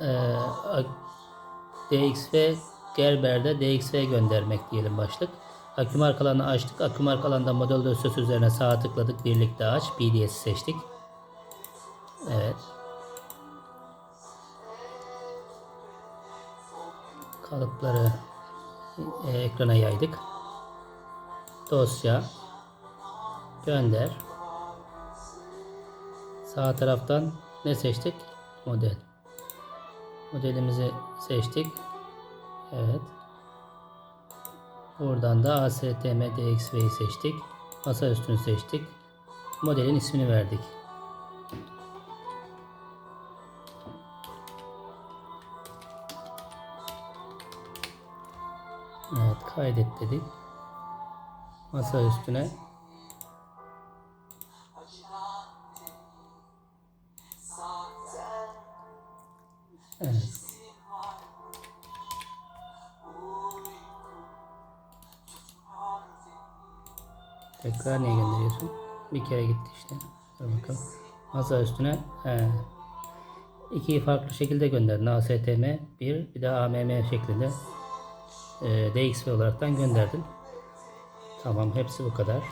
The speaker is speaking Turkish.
Ee, DXV Gerber'de DXV göndermek diyelim başlık. Akü markalarını açtık. Akü markalarında model dosyası üzerine sağ tıkladık. Birlikte aç. PDS'i seçtik. Evet. Kalıpları e, ekrana yaydık. Dosya gönder. Sağ taraftan ne seçtik? Model. Modelimizi seçtik. Evet. Buradan da ASTM DXV'yi seçtik. Masa üstünü seçtik. Modelin ismini verdik. Evet kaydet dedik. Masa üstüne Evet. Tekrar niye gönderiyorsun? Bir kere gitti işte. Dur bakalım. Masa üstüne he. iki farklı şekilde gönderdin. ASTM bir bir de AMM şeklinde e, DXV olaraktan gönderdin. Tamam hepsi bu kadar.